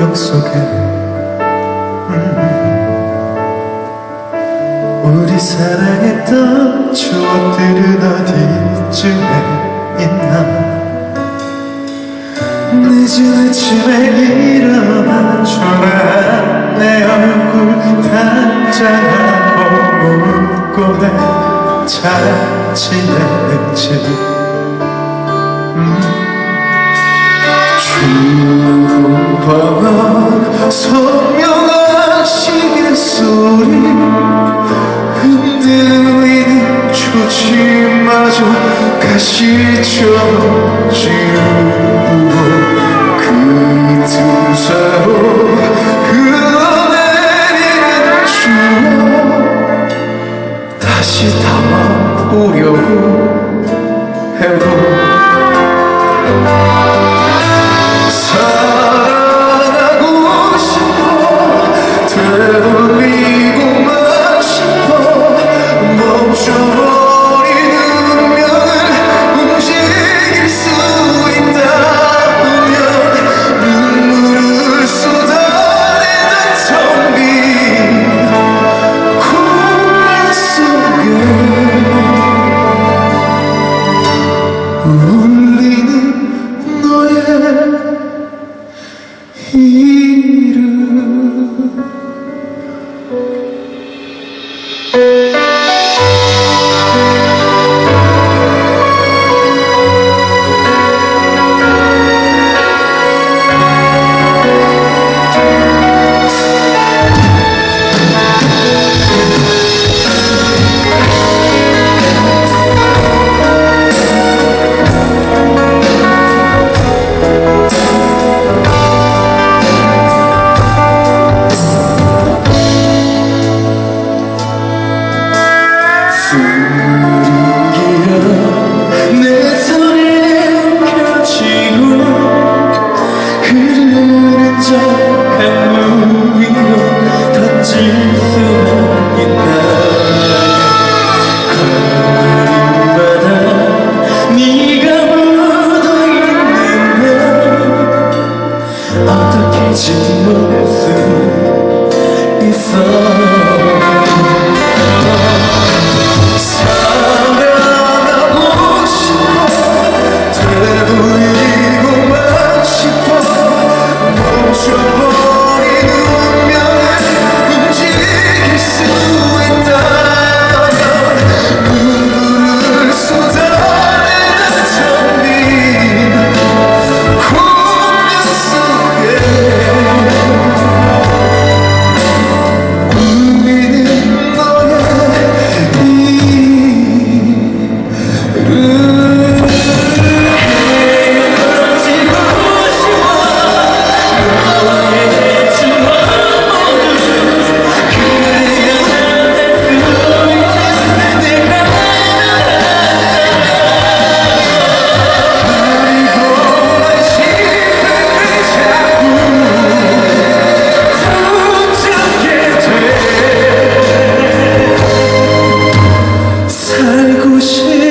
기억 속에. 음, 우리 사랑했던 추억들은 어디쯤에 있나? 늦은 아침에 일어나 초라한 내 얼굴 단장하고 웃고 내잘 지냈지 주먹 선명한 시계 소리. 흔들리는 초지마저 가시처럼 지우고 te amo. 心